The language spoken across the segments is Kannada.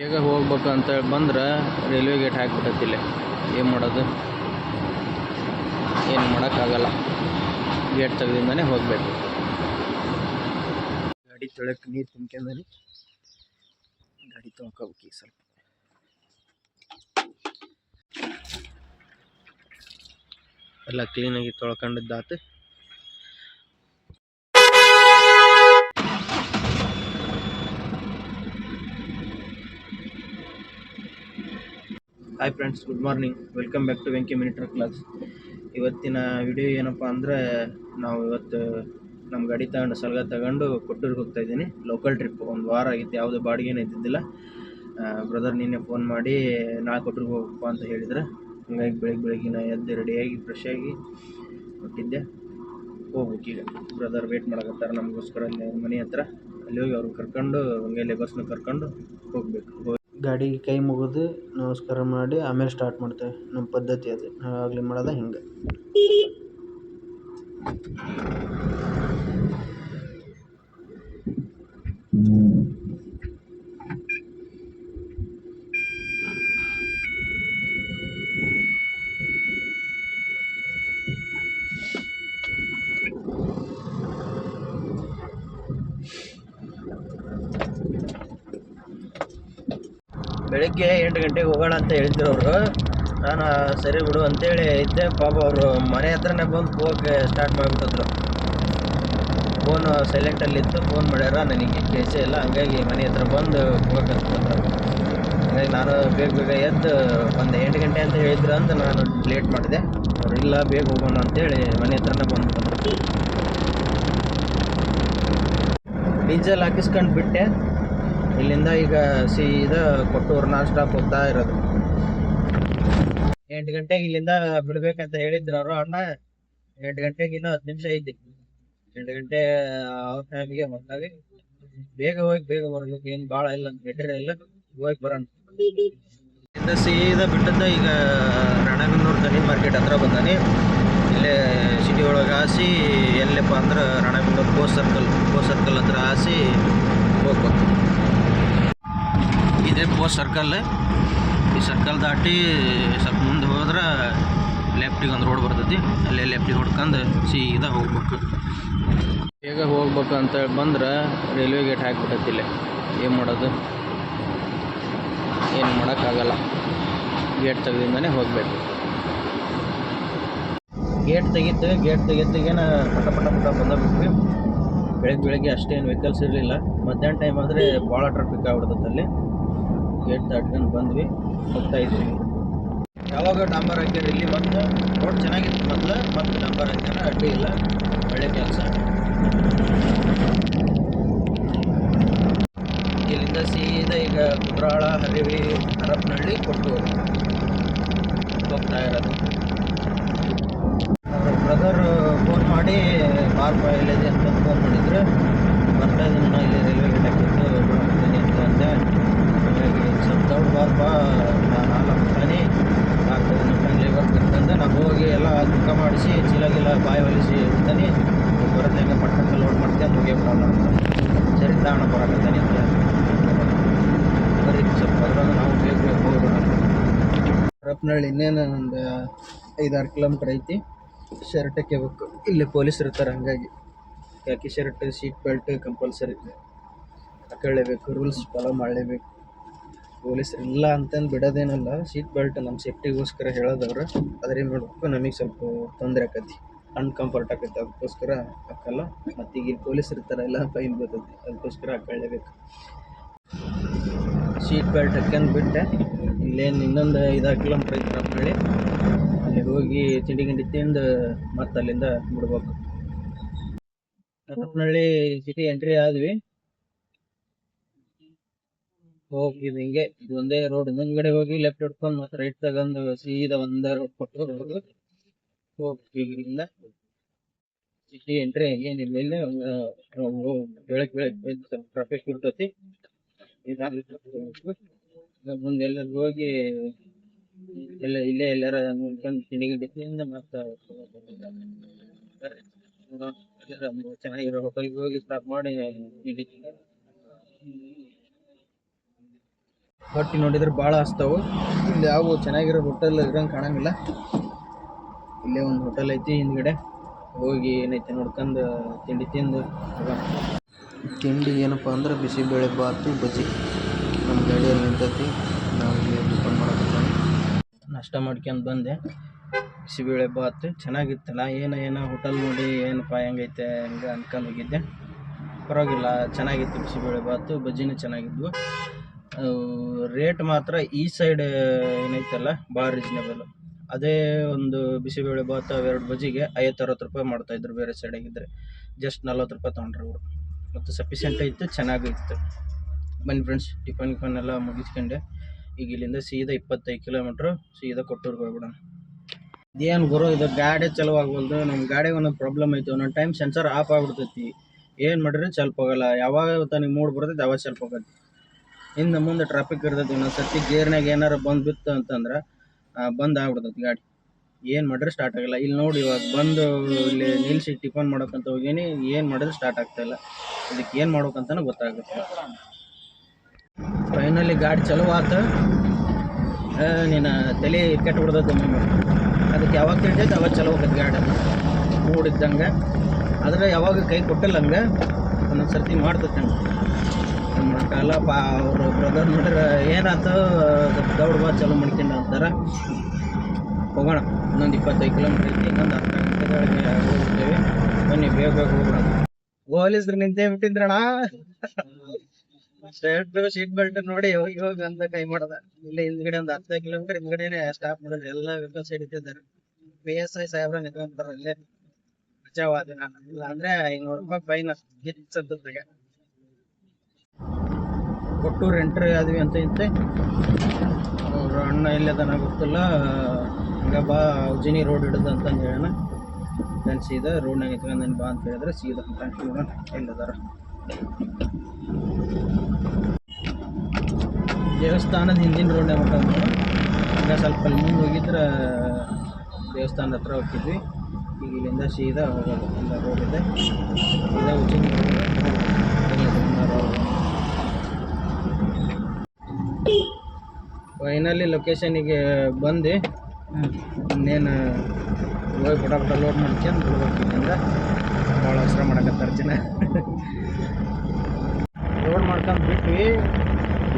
ಬೇಗ ಹೋಗ್ಬೇಕು ಅಂತೇಳಿ ಬಂದ್ರೆ ರೈಲ್ವೆ ಗೇಟ್ ಹಾಕ್ಬಿಟ್ಟೈತಿ ಇಲ್ಲಿ. ಏನು ಮಾಡೋದು? ಏನು ಮಾಡೋಕ್ಕಾಗಲ್ಲ. ಗೇಟ್ ತೆಗೆದಿಂದನೇ ಹೋಗಬೇಕು. ಗಾಡಿ ತೊಳಕ್ಕೆ ನೀರು ತುಂಬ್ಕೊಂಡಿ ಗಾಡಿ ತೊಳ್ಕೊಬೇಕು ಸ್ವಲ್ಪ. ಎಲ್ಲ ಕ್ಲೀನಾಗಿ ತೊಳ್ಕೊಂಡಿದ್ದಾತು hi friends good morning welcome back to Venki ಮಿನಿಟರ್ class ಇವತ್ತಿನ ವಿಡಿಯೋ ಏನಪ್ಪ ಅಂದರೆ, ನಾವು ಇವತ್ತು ನಮ್ಮ ಗಾಡಿ ತಗೊಂಡು ಸಲಗ ತಗೊಂಡು ಕೊಟ್ಟೂರಿಗೆ ಹೋಗ್ತಾ ಇದ್ದೀನಿ. ಲೋಕಲ್ ಟ್ರಿಪ್ ಒಂದು ವಾರ ಆಗಿತ್ತು, ಯಾವುದೇ ಬಾಡಿಗೆನೇ ಇದ್ದಿದ್ದಿಲ್ಲ. ಬ್ರದರ್ ನಿನ್ನೆ ಫೋನ್ ಮಾಡಿ ನಾಳೆ ಕೊಟ್ಟೂರಿಗೆ ಹೋಗಪ್ಪ ಅಂತ ಹೇಳಿದ್ರೆ. ಹಂಗಾಗಿ ಬೆಳಗ್ಗೆ ಬೆಳಗ್ಗಿನ ಎದ್ದು ರೆಡಿಯಾಗಿ ಫ್ರೆಶ್ ಆಗಿ ಕೊಟ್ಟಿದ್ದೆ ಹೋಗ್ಬೇಕು ಈಗ. ಬ್ರದರ್ ವೇಟ್ ಮಾಡೋಕತ್ತಾರೆ ನಮಗೋಸ್ಕರ ಮನೆ ಹತ್ರ. ಅಲ್ಲಿ ಹೋಗಿ ಅವ್ರನ್ನ ಕರ್ಕೊಂಡು, ಹಂಗೆ ಲೇಬರ್ಸ್ನ ಕರ್ಕೊಂಡು ಹೋಗ್ಬೇಕು. ಗಾಡಿಗೆ ಕೈ ಮುಗಿದು ನಮಸ್ಕಾರ ಮಾಡಿ ಆಮೇಲೆ ಸ್ಟಾರ್ಟ್ ಮಾಡ್ತೇವೆ. ನಮ್ಮ ಪದ್ಧತಿ ಅದು. ನಾವು ಆಗಲೇ ಮಾಡೋದು ಹಿಂಗೆ. ಬೆಳಗ್ಗೆ ಎಂಟು ಗಂಟೆಗೆ ಹೋಗೋಣ ಅಂತ ಹೇಳಿದ್ರು ಅವರು. ನಾನು ಸರಿ ಬಿಡು. ಅಂತೇಳಿ ಇದ್ದೆ. ಪಾಪ ಅವರು ಮನೆ ಹತ್ರನೇ ಬಂದು ಹೋಗಕ್ಕೆ ಸ್ಟಾರ್ಟ್ ಮಾಡಿಬಿಟ್ಟಿದ್ರು. ಫೋನು ಸೈಲೆಂಟಲ್ಲಿತ್ತು ಫೋನ್ ಮಾಡ್ಯಾರ, ನನಗೆ ಕೇಸೆ ಇಲ್ಲ. ಹಂಗಾಗಿ ಮನೆ ಹತ್ರ ಬಂದು ಹೋಗಕ್ಕಂತಂದ್ರು ಹಂಗಾಗಿ ನಾನು ಬೇಗ ಬೇಗ ಎದ್ದು ಒಂದು ಎಂಟು ಗಂಟೆ ಅಂತ ಹೇಳಿದ್ರು ಅಂತ ನಾನು ಲೇಟ್ ಮಾಡಿದೆ. ಅವ್ರು, ಇಲ್ಲ, ಬೇಗ ಹೋಗೋಣ ಅಂತೇಳಿ ಮನೆ ಹತ್ರನೇ ಬಂದು ಡೀಸೆಲ್ ಹಾಕಿಸ್ಕೊಂಡು ಬಿಟ್ಟೆ. ಇಲ್ಲಿಂದ ಈಗ ಸೀದಾ ಕೊಟ್ಟೂರು ನಾನ್ ಸ್ಟಾಪ್ ಹೋಗ್ತಾ ಇರೋದು. ಎಂಟು ಗಂಟೆಗೆ ಇಲ್ಲಿಂದ ಬಿಡ್ಬೇಕಂತ ಹೇಳಿದ್ರು ಅವರು ಅಣ್ಣ. ಎಂಟು ಗಂಟೆಗೆ ಇನ್ನೂ ಹತ್ತು ನಿಮಿಷ ಐತಿ. ಎಂಟು ಗಂಟೆ ಅವ್ರ ಟೈಮಿಗೆ ಬಂದಾಗ ಬೇಗ ಹೋಗಿ, ಬೇಗ ಬರ್ಬೇಕು. ಏನು ಭಾಳ ಇಲ್ಲ ಗಡ್ಡೆ ಇಲ್ಲ. ಹೋಗಿ ಬರೋಣ. ಇಲ್ಲಿಂದ ಸೀದಾ ಬಿಟ್ಟದ ಈಗ ರಾಣೆಬೆನ್ನೂರು ದನಿ ಮಾರ್ಕೆಟ್ ಹತ್ರ ಬಂದಾನೆ. ಇಲ್ಲೇ ಸಿಟಿ ಒಳಗೆ ಹಾಸಿ, ಎಲ್ಲಪ್ಪ ಅಂದ್ರೆ Ranebennur post circle post circle ಹತ್ರ ಹಾಸಿ ಹೋಗ್ಬೇಕು. ಪೋಸ್ಟ್ ಸರ್ಕಲ್ ಈ ಸರ್ಕಲ್ ದಾಟಿ ಸ್ವಲ್ಪ ಮುಂದೆ ಹೋದ್ರೆ ಲೆಫ್ಟಿಗೆ ಒಂದು ರೋಡ್ ಬರ್ತೈತಿ. ಅಲ್ಲೇ ಲೆಫ್ಟಿಗೆ ಹೊಡ್ಕೊಂಡು ಸೀದಾ ಹೋಗ್ಬೇಕು. ಬೇಗ ಹೋಗ್ಬೇಕು ಅಂತ ಬಂದ್ರೆ ರೈಲ್ವೆ ಗೇಟ್ ಹಾಕ್ಬಿಟ್ಟೈತಿ ಇಲ್ಲಿ. ಏನು ಮಾಡೋದು? ಏನು ಮಾಡೋಕ್ಕಾಗಲ್ಲ. ಗೇಟ್ ತೆಗೆದಿಂದನೇ ಹೋಗಬೇಕು. ಗೇಟ್ ತೆಗಿತು. ಗೇಟ್ ತೆಗಿತಿಗೇನ ಪಟ ಪಟ ಪಟ ಬಂದೋಗ್ಬಿಟ್ವಿ ಬೆಳಗ್ಗೆ ಬೆಳಗ್ಗೆ ಅಷ್ಟೇನು ವೆಹಿಕಲ್ಸ್ ಇರಲಿಲ್ಲ. ಮಧ್ಯಾಹ್ನ ಟೈಮ್ ಆದರೆ ಭಾಳ ಟ್ರಾಫಿಕ್ ಆಗ್ಬಿಡ್ತೈತೆ ಅಲ್ಲಿ. ಗೇಟ್ ದಾಟ್ಕೊಂಡು ಬಂದ್ವಿ. ಹೋಗ್ತಾ ಇದ್ವಿ. ಯಾವಾಗ ಡಾಂಬರ್ ಹಾಕ್ಯಾರ ಇಲ್ಲಿ ಮತ್ತು ರೋಡ್ ಚೆನ್ನಾಗಿತ್ತು ಮೊದಲು, ಮತ್ತೆ ಡಾಂಬರ್ ಹಾಕ್ಯಾರ ಅಡ್ಡಿ ಇಲ್ಲ. ಒಳ್ಳೆ ಕೆಲಸ. ಇಲ್ಲಿಂದ ಸೀದಾ ಈಗ ಕುದ್ರಾಳ, ಹರಿವಿ, ಹರಪನಹಳ್ಳಿ ಕೊಟ್ಟು ಹೋಗ್ತಾ ಇರೋದು. ಬ್ರದರ್ ಫೋನ್ ಮಾಡಿ ಬಾರ್ಪ ಎಲ್ಲಿದೆ? ಅಂತ ಫೋನ್ ಮಾಡಿದ್ರೆ. ಬರ್ತಾ ಇದ್ದೀನಿ ಇಲ್ಲಿ ರೈಲ್ವೆ ಗೇಟ್ ಹಾಕಿತ್ತು ಅಂತ ಅಂದೆ. ಸ್ವಲ್ಪ ದೊಡ್ಡ ಬಾರ್ಪ ನಾನು ಹಾಕ್ತಾನೆ ಆಗ್ತದೆ ನಮ್ಮ ಫ್ಯಾಮಿಲಿ ಕರ್ತಂದೆ ನಾನು ಹೋಗಿ ಎಲ್ಲ ದುಃಖ ಮಾಡಿಸಿ ಚೀಲ ಗಿಲ ಬಾಯಿ ಹೊಲಿಸಿ ಇರ್ತಾನೆ ಬರೋದು ಹೆಂಗೆ ಪಟ್ಟಕ್ಕೆ ಲೋಡ್ ಮಾಡ್ತೀನಿ ಹೋಗಿ ಬಿಡೋಣ ಅಂತ ಸರಿ ತಾಣ ಬರಕತ್ತಾನೆ ಬರೀ ಸ್ವಲ್ಪ ಅದ್ರಾಗ ನಾವು ಬೇಗ ಬೇಗ ಹೋಗೋಣ ಹರಪನಹಳ್ಳಿ ಇನ್ನೇನು ಒಂದು ಐದಾರು ಕಿಲೋಮೀಟ್ರ್ ಐತಿ. ಶರ್ಟ್ ಹಾಕ್ಯಬೇಕು. ಇಲ್ಲಿ ಪೊಲೀಸರು ಇರ್ತಾರೆ ಹಂಗಾಗಿ. ಯಾಕೆ ಶರ್ಟ್ ಸೀಟ್ ಬೆಲ್ಟ್ ಕಂಪಲ್ಸರಿ ಹಾಕೊಳ್ಳೇಬೇಕು ರೂಲ್ಸ್ ಫಾಲೋ ಮಾಡಲೇಬೇಕು. ಪೊಲೀಸರು ಇಲ್ಲ ಅಂತಂದು ಬಿಡೋದೇನಲ್ಲ ಸೀಟ್ ಬೆಲ್ಟ್ ನಮ್ಮ ಸೇಫ್ಟಿಗೋಸ್ಕರ ಹೇಳೋದವ್ರು. ಅದ್ರೇನು ಮಾಡಬೇಕು ನಮಗೆ ಸ್ವಲ್ಪ ತೊಂದರೆ ಆಕತಿ. ಅನ್ಕಂಫರ್ಟ್ ಆಕೈತಿ. ಅದಕ್ಕೋಸ್ಕರ ಹಾಕಲ್ಲ. ಮತ್ತು ಈಗ ಇಲ್ಲ ಇರ್ತಾರೆ, ಎಲ್ಲ ಫೈನ್ ಬರ್ತೈತಿ. ಅದಕ್ಕೋಸ್ಕರ ಹಾಕೊಳ್ಳೇಬೇಕು ಸೀಟ್ ಬೆಲ್ಟ್ ಹಾಕ್ಯಂದು ಬಿಟ್ಟೆ. ಇಲ್ಲೇನು ಇನ್ನೊಂದು ಐದಾರು ಕಿಲೋಮೀಟ್ರ್ ಐತೆ ಹರಪನಹಳ್ಳಿ ಅಲ್ಲಿ ಹೋಗಿ ತಿಂಡಿ ಗಿಂಡಿ ತಿಂದು ಮತ್ತೆ ಅಲ್ಲಿಂದ ಬಿಡ್ಬೇಕು ಹಳ್ಳಿ ಸಿಟಿ ಎಂಟ್ರಿ ಆದ್ವಿ. ಹೋಗಿ ಹಿಂಗೆ ಒಂದೇ ರೋಡ್ ಮುಂದ್ಗಡೆ ಹೋಗಿ ಲೆಫ್ಟ್ ಹಿಡ್ಕೊಂಡ್ ಮತ್ತೆ ರೈಟ್ ತಗೊಂಡು ಸೀದಾ ಒಂದೇ ರೋಡ್ ಕೊಟ್ಟು ರೋಡ್ ಹೋಗಿ ಸಿಟಿ ಎಂಟ್ರಿ ಏನಿಲ್ಲ, ಇಲ್ಲ ಬೆಳಗ್ಗೆ ಬೆಳಗ್ಗೆ ಟ್ರಾಫಿಕ್ ಇರ್ತತಿ ಮುಂದೆ ಎಲ್ಲರಿಗೂ ಹೋಗಿ ಎಲ್ಲ, ಇಲ್ಲೇ ಎಲ್ಲಾರ ನೋಡ್ಕೊಂಡು ತಿಂಡಿ ಮತ್ತೆ ಚೆನ್ನಾಗಿರೋ ಹೋಟೆಲ್ಗೆ ಹೋಗಿ ಸ್ಟಾಪ್ ಮಾಡಿ. ಹೊಟ್ಟಿ ನೋಡಿದ್ರೆ ಭಾಳ ಹಸ್ತಾವು. ಇಲ್ಲಿ ಯಾವ ಚೆನ್ನಾಗಿರೋ ಹೋಟೆಲ್ ಇರೋಂಗೆ ಕಾಣಂಗಿಲ್ಲ. ಇಲ್ಲೇ ಒಂದು ಹೋಟೆಲ್ ಐತಿ ಹಿಂದ್ಗಡೆ. ಹೋಗಿ ಏನೈತಿ ನೋಡ್ಕೊಂಡು ತಿಂಡಿ ತಿಂದು ತಿಂಡಿ ಏನಪ್ಪ ಅಂದ್ರೆ ಬಿಸಿಬೇಳೆ ಬಾತು ಬಜ್ಜಿ. ನಮ್ಮ ಗಾಡಿಯಲ್ಲಿ ನಿಂತೈತಿ. ನಾವು ಇಲ್ಲಿ ಟಿಫನ್ ಮಾಡೋಕೆ ನಷ್ಟ ಮಾಡ್ಕೊಂಡು ಬಂದೆ. ಬಿಸಿಬೇಳೆ ಬಾತು ಚೆನ್ನಾಗಿತ್ತಲ್ಲ? ಏನ ಏನೋ ಹೋಟೆಲ್ ನೋಡಿ ಏನಪ್ಪ ಹೆಂಗೈತೆ ಹಂಗೆ ಅನ್ಕೊಂಡು ಹೋಗಿದ್ದೆ. ಪರವಾಗಿಲ್ಲ ಚೆನ್ನಾಗಿತ್ತು ಬಿಸಿಬೇಳೆ ಬಾತು ಬಜ್ಜಿನೂ ಚೆನ್ನಾಗಿದ್ವು. ರೇಟ್ ಮಾತ್ರ ಈ ಸೈಡ್ ಏನೈತಲ್ಲ ಭಾಳ ರೀಸನೇಬಲ್ ಅದೇ ಒಂದು ಬಿಸಿಬೇಳೆ ಭಾತ್ ಎರಡು ಬಜಿಗೆ ಐವತ್ತು ಅರವತ್ತು ರೂಪಾಯಿ ಮಾಡ್ತಾಯಿದ್ರು ಬೇರೆ ಸೈಡಾಗಿದ್ದರೆ ಜಸ್ಟ್ ನಲ್ವತ್ತು ರೂಪಾಯಿ ತೊಗೊಂಡ್ರು ಅವರು. ಮತ್ತು ಸಫಿಷಿಯೆಂಟ್ ಇತ್ತು, ಚೆನ್ನಾಗಿತ್ತು. ಬನ್ನಿ ಫ್ರೆಂಡ್ಸ್ ಟಿಫನ್ ಗಿಫನ್ ಎಲ್ಲ ಮುಗಿಸ್ಕೊಂಡೆ. ಈಗ ಇಲ್ಲಿಂದ ಸೀದಾ ಇಪ್ಪತ್ತೈದು ಕಿಲೋಮೀಟ್ರ್ ಸೀದಾ ಕೊಟ್ಟೂರ್ಗೆ ಹೋಗ್ಬಿಡೋಣ. ಇದೇನು ಗುರು, ಇದು ಗಾಡಿ ಚಲೋ ಆಗ್ಬೋದು ನಮ್ಮ ಗಾಡಿಗೆ ಒಂದೊಂದು ಪ್ರಾಬ್ಲಮ್ ಐತಿ. ಒಂದೊಂದು ಟೈಮ್ ಸೆನ್ಸರ್ ಆಫ್ ಆಗ್ಬಿಡ್ತೈತಿ. ಏನು ಮಾಡಿದ್ರೆ ಸ್ವಲ್ಪ ಹೋಗಲ್ಲ. ಯಾವಾಗ ನಿಮ್ಗೆ ಮೂಡ್ ಬರ್ತೈತೆ, ಅವಾಗ ಸ್ವಲ್ಪ ಹೋಗತ್ತೆ. ಹಿಂದೆ ಮುಂದೆ ಟ್ರಾಫಿಕ್ ಇರ್ತೈತಿ ಒಂದೊಂದು ಸರ್ತಿ ಗೇರ್ನಾಗ ಏನಾರು ಬಂದು ಬಿತ್ತು ಅಂತಂದ್ರೆ ಬಂದ್ ಆಗ್ಬಿಡ್ತೈತಿ ಗಾಡಿ. ಏನು ಮಾಡಿದ್ರೆ ಸ್ಟಾರ್ಟ್ ಆಗಲ್ಲ. ಇಲ್ಲಿ ನೋಡಿ ಇವಾಗ ಬಂದು ಇಲ್ಲಿ ನಿಲ್ಸಿ ಟಿಫನ್ ಮಾಡೋಕ್ಕಂತ ಹೋಗೀನಿ, ಏನು ಮಾಡಿದ್ರೆ ಸ್ಟಾರ್ಟ್ ಆಗ್ತಾ ಇಲ್ಲ. ಇದಕ್ಕೆ ಏನು ಮಾಡ್ಬೇಕಂತನೂ ಗೊತ್ತಾಗುತ್ತೆ. ಫೈನಲಿ ಗಾಡಿ ಚಲೋ ಆತ. ನಿನ್ನ ನೀನು ತಲೆ ಕೆಟ್ಟು ಒಮ್ಮೊಮ್ಮೆ ಅದಕ್ಕೆ ಯಾವಾಗ ತಿಳಿದೈತೆ ಅವಾಗ ಚಲೋ ಹೋಗುತ್ತೆ ಗಾಡಿ ಮೂಡಿದ್ದಂಗೆ. ಆದರೆ ಯಾವಾಗ ಕೈ ಕೊಟ್ಟಿಲ್ಲ ಹಂಗೆ ಒಂದೊಂದು ಸರ್ತಿ ಮಾಡ್ತೈತೆ ಹಂಗೆ. ಮಾಡೋಕ್ಕಲ್ಲ ಪಾ, ಅವರು ಬ್ರದರ್ ನೋಡ್ರೆ ಏನಾಯ್ತು ದೌಡ್ ಬಾ ಚಲೋ ಮಾಡ್ಕೊಂಡು ಅಂತಾರೆ. ಹೋಗೋಣ, ಇನ್ನೊಂದು ಇಪ್ಪತ್ತೈದು ಕಿಲೋಮೀಟರ್ ಐತಿ, ಇನ್ನೊಂದು ಅರ್ಧ ಗಂಟೆಗಳಿಗೆ ಹೋಗ್ತೇವೆ. ಬನ್ನಿ, ಬೇಗ ಬೇಗ ಹೋಗೋಣ. ಪೊಲೀಸ್ರು ನಿಂತೇ ಬಿಟ್ಟಿದ್ರಣ ಶರ್ಟ್ ಸೀಟ್ ಬೆಲ್ಟ್ ನೋಡಿ ಹೋಗಿ ಹೋಗಿ ಅಂತ ಕೈ ಮಾಡದ. ಇಲ್ಲಿ ಹಿಂದ್ಗಡೆ ಒಂದು ಹತ್ತು ಕಿಲೋಮೀಟರ್ ಹಿಂದ್ಗಡೆನೆ ಸ್ಟಾಪ್ ಮಾಡಿದ್ರೆ. ಎಲ್ಲ ವೆಹಿಕಲ್ಸ್ ಹಿಡಿತಿದ್ದಾರೆ ಪಿ ಎಸ್ ಐ ಸಾಹೇಬ್ರ ನಿಂತ್ಕೊಂತಾರೆ ಅಲ್ಲೇ. ಬಚಾವಾದ ನಾನು ಇಲ್ಲ ಅಂದ್ರೆ ಐನೂರು ರೂಪಾಯಿ ಫೈನ್ ಗಿಚ್ಚದ್ದಾಗ ಕೊಟ್ಟೂರು ಎಂಟ್ರಿ ಆದ್ವಿ ಅಂತ ಇತ್ತೆ ಅವ್ರ ಅಣ್ಣ ಎಲ್ಲದನ ಗೊತ್ತಿಲ್ಲ. ಹಂಗ ಬಾ, ಉಜಿನಿ ರೋಡ್ ಹಿಡ್ದು ಅಂತಂದು ಹೇಳೋಣ. ನಾನು ಸೀದಾ ರೋಡ್ನಾಗ ನಿಂತ್ಕೊಂಡು ಬಾ ಅಂತ ಹೇಳಿದ್ರೆ ಸೀದಾ ಅಂತ ನೋಡೋಣ ಎಲ್ಲದಾರ ದೇವಸ್ಥಾನದ ಹಿಂದಿನ ರೋಡ್ನಾಗ ಮಟ್ಟ ಹಂಗೆ ಸ್ವಲ್ಪ ಅಲ್ಲಿ ಮುಂದೆ ಹೋಗಿದ್ರೆ ದೇವಸ್ಥಾನದ ಹತ್ರ ಹೋಗ್ತಿದ್ವಿ. ಈಗ ಇಲ್ಲಿಂದ ಸೀದಾ ಹೋಗೋದು. ರೋಡ್ ಇದೆ. ಸೀದಾ ಉಜ್ಜಿನ ಫೈನಲಿ ಲೊಕೇಶನಿಗೆ ಬಂದು ಇನ್ನೇನು ಹೋಗಿ ಪಟ ಲೋಡ್ ಮಾಡ್ಕೊಂಡು ಬಿಡ್ಬೇಕಿಂದ ಭಾಳ ಅವಸರ ಮಾಡಕತ್ತಾರೆ ಜನ. ಲೋಡ್ ಮಾಡ್ಕೊಂಡು ಬಿಟ್ವಿ.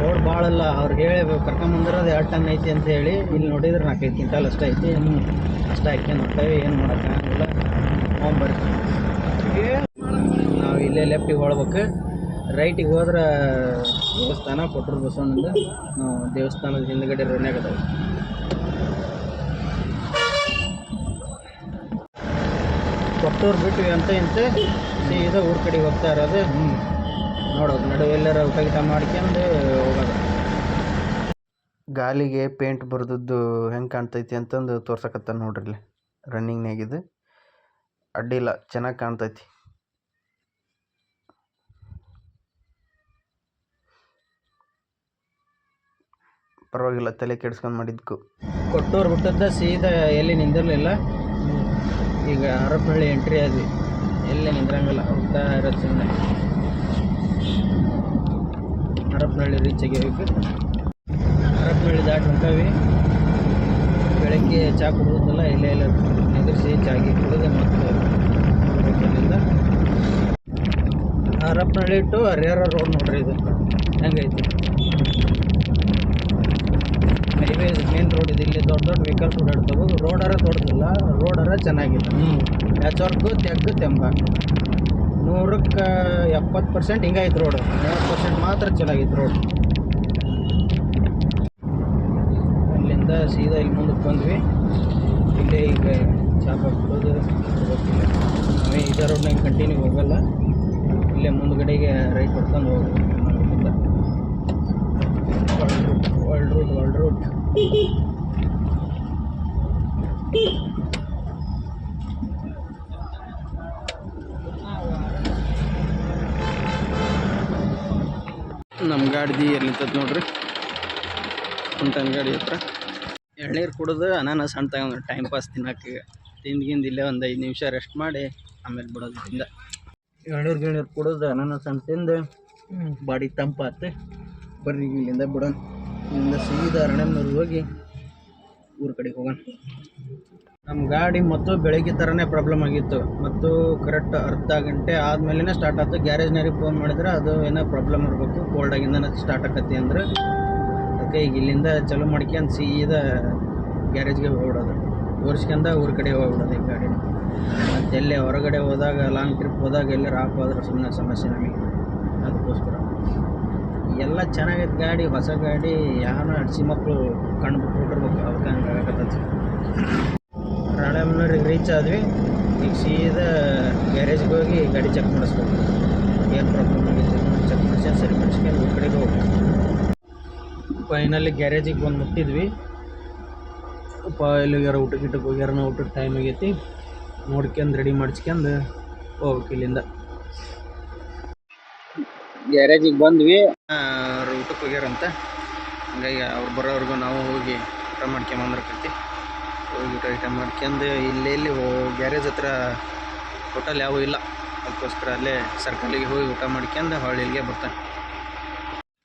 ಲೋಡ್ ಭಾಳ ಅಲ್ಲ ಅವ್ರಿಗೆ ಹೇಳಿ ಕರ್ಕೊಂಬಂದಿರೋದು ಎರಡು ಟನ್ ಐತಿ ಅಂತ ಹೇಳಿ ಇಲ್ಲಿ ನೋಡಿದ್ರೆ ನಾಲ್ಕೈದು ಕ್ವಿಂಟಲ್ ಅಷ್ಟೇ ಐತಿ. ಇನ್ನು ಅಷ್ಟೇ ಹಾಕ್ಕೊಂಡು ಹೋಗ್ತೇವೆ ಏನು ಮಾಡೋಕ್ಕಾಗಲ್ಲ ಹೋಗ್ಬರ್ತೀವಿ ನಾವು ಇಲ್ಲೇ ಲೆಫ್ಟಿಗೆ ಹೊಳ್ಬೇಕು. ರೈಟಿಗೆ ಹೋದ್ರೆ ದೇವಸ್ಥಾನ ಕೊಟ್ಟರು ಬಸವಣ್ಣಂದು ದೇವಸ್ಥಾನದ ಹಿಂದ್ಗಡೆ ರೋಡ್ನಾಗ ಅದಾವೆ ಕೊಟ್ಟೂರು ಬಿಟ್ಟು ಅಂತ ಇಂತ ಸೀದಾ ಊರ ಕಡೆಗೆ ಹೋಗ್ತಾ ಇರೋದು ನೋಡೋದು, ನಡುವೆ ಎಲ್ಲರ ಊಟ ಗೀಟ ಮಾಡ್ಕೊಂಡು ಹೋಗೋದು. ಗಾಲಿಗೆ ಪೇಂಟ್ ಬರ್ದದ್ದು ಹೆಂಗೆ ಕಾಣ್ತೈತಿ ಅಂತಂದು ತೋರ್ಸಕತ್ತ ನೋಡ್ರಿ ರನ್ನಿಂಗ್ನಾಗಿದ್ದು ಅಡ್ಡಿಲ್ಲ ಚೆನ್ನಾಗಿ ಕಾಣ್ತೈತಿ. ಪರವಾಗಿಲ್ಲ, ತಲೆ ಕೆಡ್ಸ್ಕೊಂಡು ಮಾಡಿದ್ಕು. ಕೊಟ್ಟೂರು ಬಿಟ್ಟದ್ದ ಸೀದಾ ಎಲ್ಲಿ ನಿಂದಿರಲಿಲ್ಲ. ಈಗ ಹರಪನಹಳ್ಳಿ ಎಂಟ್ರಿ ಆದ್ವಿ. ಎಲ್ಲಿ ನಿಂದ್ರಂಗಿಲ್ಲ, ಹೋಗ್ತಾ ಇರೋದು ಸುಮ್ಮನೆ ಹರಪನಹಳ್ಳಿ ರೀಚ್ ಆಗಿರ್ಬೇಕು ಹರಪನಹಳ್ಳಿ ದಾಟಿ ಹೊಂಟವಿ ಬೆಳಗ್ಗೆ ಚಹಾ ಕುಡಿಯೋದಲ್ಲ ಇಲ್ಲೇ ಇಲ್ಲ ನಿಂದಿರಿಸಿ ಚಾಗಿ ಕುಡಿದು ಮತ್ತೆ ಹರಪನಹಳ್ಳಿ ಟು ಹರಿಹರ ರೋಡ್ ನೋಡ್ರಿ ಇದು. ಹೆಂಗೈತಿ? ಹೈವೇಸ್ ಮೇನ್ ರೋಡ್ ಇದೆ ಇಲ್ಲಿ ದೊಡ್ಡ ದೊಡ್ಡ ವೆಹಿಕಲ್ಸ್ ಓಡಾಡ್ತವೆ. ರೋಡರ ದೊಡ್ಡದಿಲ್ಲ. ರೋಡರ ಚೆನ್ನಾಗಿಲ್ಲ ನೆಚ್ವರ್ಕು ತೆಗ್ದು ತೆಂಬ. ನೂರಕ್ಕೆ ಎಪ್ಪತ್ತು ಪರ್ಸೆಂಟ್ ಹಿಂಗಾಯ್ತು ರೋಡ್ ಮೂವತ್ತು ಪರ್ಸೆಂಟ್ ಮಾತ್ರ ಚೆನ್ನಾಗಿತ್ತು ರೋಡ್ ಅಲ್ಲಿಂದ ಸೀದಾ ಇಲ್ಲಿ ಮುಂದಕ್ಕೆ ಬಂದ್ವಿ. ಇಲ್ಲೇ ಈಗ ಚಾಪ ಬಿಡೋದು ಗೊತ್ತಿಲ್ಲ ನಾವೇ ಇದೇ ರೋಡ್ನಾಗ ಕಂಟಿನ್ಯೂ ಹೋಗಲ್ಲ. ಇಲ್ಲೇ ಮುಂದ್ಗಡೆಗೆ ರೈಟ್ ಹೊಡ್ಕೊಂಡು ಹೋಗ್ಬೇಕು ಇಲ್ಲಿಂದ ವರ್ಲ್ಡ್ ರೂಟ್ ವರ್ಲ್ಡ್ ರೂಟ್ ನಮ್ಮ ಗಾಡಿ ಎಲ್ಲಿ ನಿಂತೈತೆ ನೋಡ್ರಿ? ಕುಂಟನ್ ಗಾಡಿ ಹತ್ರ. ಎಳ್ನೀರು ಕುಡಿದು ಅನಾನ ಸಣ್ಣ ತಗೊಂಡು ಟೈಮ್ ಪಾಸ್ ತಿನ್ನಕ್ಕೆ ತಿಂದ್ಗಿಂದ ಇಲ್ಲೇ ಒಂದು ಐದು ನಿಮಿಷ ರೆಸ್ಟ್ ಮಾಡಿ ಆಮೇಲೆ ಬಿಡೋದು ತಿಂದ ಎಳ್ನೀರು ಗಿಳ್ನೀರು ಕುಡಿದು ಅನಾನಸ್ ಸಣ್ಣ ತಿಂದು ಬಾಡಿ ತಂಪಾತೆ. ಬರ್ರಿ ಇಲ್ಲಿಂದ ಬಿಡೋಣ. ಇಲ್ಲಿಂದ ಸೀದಾ ಅರಣ್ಯನೂರಿಗೆ ಹೋಗಿ ಊರ ಕಡೆಗೆ ಹೋಗೋಣ. ನಮ್ಮ ಗಾಡಿ ಮತ್ತು ಬೆಳಗ್ಗೆ ಥರನೇ ಪ್ರಾಬ್ಲಮ್ ಆಗಿತ್ತು. ಮತ್ತು ಕರೆಕ್ಟ್ ಅರ್ಧ ಗಂಟೆ ಆದಮೇಲೆ ಸ್ಟಾರ್ಟ್ ಆಯ್ತು ಗ್ಯಾರೇಜ್ನವ್ರಿಗೆ ಫೋನ್ ಮಾಡಿದ್ರೆ ಅದು ಏನೋ ಪ್ರಾಬ್ಲಮ್ ಇರಬೇಕು. ಕೋಲ್ಡಾಗಿಂದ ಸ್ಟಾರ್ಟ್ ಆಕತಿ ಅಂದ್ರೆ. ಅದಕ್ಕೆ ಈಗ ಇಲ್ಲಿಂದ ಚಾಲೂ ಮಾಡ್ಕೊಂಡು ಸೀದಾ ಗ್ಯಾರೇಜ್ಗೆ ಹೋಗ್ಬಿಡೋದು. ತೋರಿಸ್ಕೊಂಡ ಊರ ಕಡೆ ಹೋಗ್ಬಿಡೋದು ಈ ಗಾಡಿ. ಮತ್ತೆ ಎಲ್ಲೇ ಹೊರಗಡೆ ಹೋದಾಗ ಲಾಂಗ್ ಟ್ರಿಪ್ ಹೋದಾಗ ಎಲ್ಲಿ ರಾಪ್ ಹೋದ್ರೆ ಸುಮ್ಮನೆ ಸಮಸ್ಯೆ ನಮಗೆ. ಅದಕ್ಕೋಸ್ಕರ. ಎಲ್ಲ ಚೆನ್ನಾಗೈತೆ ಗಾಡಿ, ಹೊಸ ಗಾಡಿ ಯಾರು ಅಡ್ಸಿ ಮಕ್ಕಳು ಕಣ್ಣು ಬಿಟ್ಬಿಟ್ಟಿರ್ಬೇಕು ಅದಕ್ಕೆ ಹಂಗೆ ಆಗಕತ್ತೈತಿ. ರಾಣೆಮ್ಮನವ್ರಿಗೆ ರೀಚ್ ಆದ್ವಿ, ಈಗ ಸೀದಾ ಗ್ಯಾರೇಜ್ಗೆ ಹೋಗಿ ಗಾಡಿ ಚೆಕ್ ಮಾಡಿಸ್ಬೇಕು. ಏನು ಪ್ರಾಬ್ಲಮ್ ಆಗಿದೆ ಚೆಕ್ ಮಾಡಿಸ್ಕೊಂಡು ಸರಿ ಮಾಡಿಸ್ಕೊಂಡು ಈ ಕಡೆಗೆ ಹೋಗ್ಬೇಕು ಫೈನಲಿ ಗ್ಯಾರೇಜಿಗೆ ಬಂದು ಮುಟ್ಟಿದ್ವಿ. ಅಪ್ಪ ಎಲ್ಲಿಗಾರ ಊಟಕ್ಕೆ ಗಿಟಕ್ಕೆ ಹೋಗ್ಯಾರ ಊಟಕ್ಕೆ ಟೈಮ್ ಆಗೈತಿ, ನೋಡ್ಕೊಂಡು ರೆಡಿ ಮಾಡಿಸ್ಕೊಂಡು ಹೋಗ್ಬೇಕು ಇಲ್ಲಿಂದ. ಗ್ಯಾರೇಜಿಗೆ ಬಂದ್ವಿ. ಅವ್ರು ಊಟಕ್ಕೆ ಹೋಗ್ಯಾರಂತ. ಹಂಗಾಗಿ ಅವ್ರು ಬರೋವರೆಗೂ ನಾವು ಹೋಗಿ ಊಟ ಮಾಡ್ಕೊಂಬಂದಿರ್ಕೈತಿ ಹೋಗಿ ಊಟ ಐಟಮ್ ಮಾಡ್ಕೊಂಡು ಇಲ್ಲಿ ಇಲ್ಲಿ ಗ್ಯಾರೇಜ್ ಹತ್ರ ಹೋಟೆಲ್ ಯಾವೂ ಇಲ್ಲ. ಅದಕ್ಕೋಸ್ಕರ ಅಲ್ಲೇ ಸರ್ಕಲಿಗೆ ಹೋಗಿ ಊಟ ಮಾಡ್ಕೊಂಡು ಹೊಳ್ಳಿ ಇಲ್ಲಿಗೆ ಬರ್ತಾನೆ.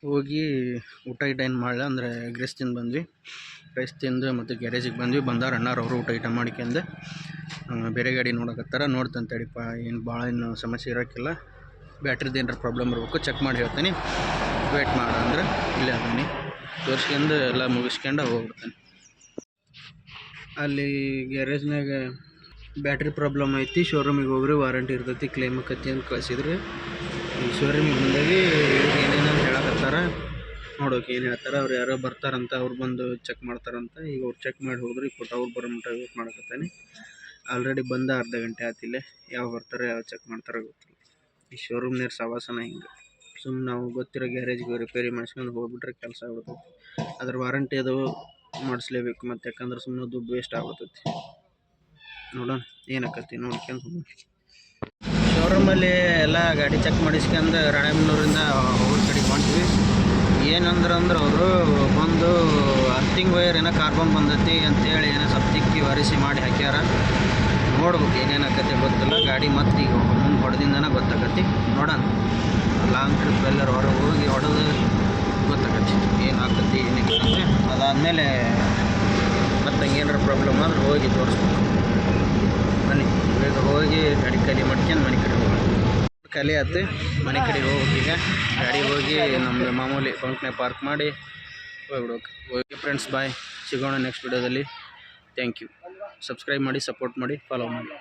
ಹೋಗಿ ಊಟ ಗಿಟ ಏನು ಮಾಡಲ್ಲ ಅಂದರೆ ಗ್ರೆಸ್ ತಿಂದು ಬಂದ್ವಿ. ರೈಸ್ ತಿಂದು ಮತ್ತು ಗ್ಯಾರೇಜಿಗೆ ಬಂದ್ವಿ. ಬಂದಾರ ಅಣ್ಣಾರು ಅವರು ಊಟ ಗಿಟ ಮಾಡ್ಕೊಂಡು. ಬೇರೆ ಗಾಡಿ ನೋಡಕತ್ತಾರ. ನೋಡ್ತಂತೇಳಿಪ್ಪ ಏನು ಭಾಳ ಏನು ಸಮಸ್ಯೆ ಇರೋಕ್ಕಿಲ್ಲ ಬ್ಯಾಟ್ರಿದು ಏನಾರ ಪ್ರಾಬ್ಲಮ್ ಇರಬೇಕು ಚೆಕ್ ಮಾಡಿ ಹೇಳ್ತೀನಿ. ವೇಟ್ ಮಾಡ ಅಂದ್ರೆ ಇಲ್ಲೇ ಅದೀನಿ. ತೋರಿಸ್ಕೊಂಡು ಎಲ್ಲ ಮುಗಿಸ್ಕೊಂಡು ಹೋಗ್ಬಿಡ್ತೀನಿ. ಅಲ್ಲಿ ಗ್ಯಾರೇಜ್ನಾಗ ಬ್ಯಾಟ್ರಿ ಪ್ರಾಬ್ಲಮ್ ಐತಿ ಶೋರೂಮಿಗೆ ಹೋಗ್ರಿ ವಾರಂಟಿ ಇರ್ತೈತಿ ಕ್ಲೇಮ್ ಕತ್ತಿ ಅಂತ ಕಳಿಸಿದ್ರಿ. ಈ ಶೋರೂಮಿಗೆ ಬಂದಾಗಿ ಇವ್ರು ಏನೇನಂತ ಹೇಳಕತ್ತಾರ, ನೋಡೋಕೆ ಏನು ಹೇಳ್ತಾರೆ, ಅವ್ರು ಯಾರೋ ಬರ್ತಾರಂತ, ಅವ್ರು ಬಂದು ಚೆಕ್ ಮಾಡ್ತಾರಂತ, ಈಗ ಅವ್ರು ಚೆಕ್ ಮಾಡಿ ಹೋದ್ರಿ, ಕೊಟ್ಟು ಅವ್ರು ಬರೋ ಮಟ್ಟ ವೇಟ್ ಮಾಡಕತ್ತಾನೆ. ಆಲ್ರೆಡಿ ಬಂದ ಅರ್ಧ ಗಂಟೆ ಆತಿಲ್ಲ ಯಾವ ಬರ್ತಾರೆ, ಯಾವ ಚೆಕ್ ಮಾಡ್ತಾರೋ ಗೊತ್ತಿಲ್ಲ. ಈ ಶೋರೂಮ್ನೇರ್ ಸವಾಸನ ಹಿಂಗೆ. ಸುಮ್ಮನೆ ನಾವು ಗೊತ್ತಿರೋ ಗ್ಯಾರೇಜ್ಗೆ ರಿಪೇರಿ ಮಾಡಿಸ್ಕೊಂಡು ಹೋಗ್ಬಿಟ್ರೆ ಕೆಲಸ ಆಗ್ಬಿಡ್ತೈತಿ. ಅದ್ರ ವಾರಂಟಿ ಅದು ಮಾಡಿಸ್ಲೇಬೇಕು ಮತ್ತು ಯಾಕಂದ್ರೆ ಸುಮ್ಮನೆ ದುಡ್ಡು ವೇಸ್ಟ್ ಆಗ್ಬಿಡ್ತೈತಿ. ನೋಡೋಣ ಏನಾಕತಿ ನೋಡ್ಕೊಂಡು ಹೋಗೋಣ. ಶೋರೂಮಲ್ಲಿ ಎಲ್ಲ ಗಾಡಿ ಚೆಕ್ ಮಾಡಿಸ್ಕೊಂಡು ರಾಣೆಬೆನ್ನೂರಿಂದ ಊರ ಕಡೆಗೆ ಹೊಂಟ್ವಿ. ಏನಂದ್ರೆ ಅಂದ್ರೆ ಅವರು ಒಂದು ಅರ್ಥಿಂಗ್ ವೈರ್ ಏನೋ ಕಾರ್ಬನ್ ಬಂದೈತಿ ಅಂತೇಳಿ ಏನೋ ಸಪ್ತಿಕ್ಕಿ ತಿಕ್ಕಿ ಒರೆಸಿ ಮಾಡಿ ಹಾಕ್ಯಾರ. ನೋಡ್ಬೇಕು ಏನೇನು ಆಕತಿ ಗೊತ್ತಿಲ್ಲ, ಗಾಡಿ ಮತ್ತೆ ಈಗ ಹೊಡೆದಿಂದನೇ ಗೊತ್ತಾಗತ್ತೆ. ನೋಡೋಣ. ಲಾಂಗ್ ಟ್ರಿಪ್ ಎಲ್ಲರೂ ಹೊರಗೆ ಹೋಗಿ ಹೊಡೆದು ಗೊತ್ತಾಗತ್ತೆ. ಏನು ಏನಿಲ್ಲ ಅಂದರೆ ಅದಾದಮೇಲೆ ಮತ್ತೆ ಏನಾರ ಪ್ರಾಬ್ಲಮ್ ಆದ್ರೆ ಹೋಗಿ ತೋರಿಸ್ಬೇಕು. ಬನ್ನಿ. ಬೇಗ ಹೋಗಿ ಗಾಡಿ ಖಾಲಿ ಮಾಡ್ಕೊಂಡು ಮನೆ ಕಡೆ ಹೋಗೋಣ. ಖಾಲಿ ಆಯ್ತು ಮನೆ ಕಡೆ ಹೋಗ್ಬೇಕೀಗ ಗಾಡಿ ಹೋಗಿ ನಮ್ಮದು ಮಾಮೂಲಿ ಬಂಕ್ನಾಗ ಪಾರ್ಕ್ ಮಾಡಿ ಹೋಗ್ಬಿಡೋಕೆ ಹೋಗಿ ಫ್ರೆಂಡ್ಸ್ ಬಾಯ್ ಸಿಗೋಣ ನೆಕ್ಸ್ಟ್ ವಿಡಿಯೋದಲ್ಲಿ ಥ್ಯಾಂಕ್ ಯು ಸಬ್ಸ್ಕ್ರೈಬ್ ಮಾಡಿ ಸಪೋರ್ಟ್ ಮಾಡಿ ಫಾಲೋ ಮಾಡಿ.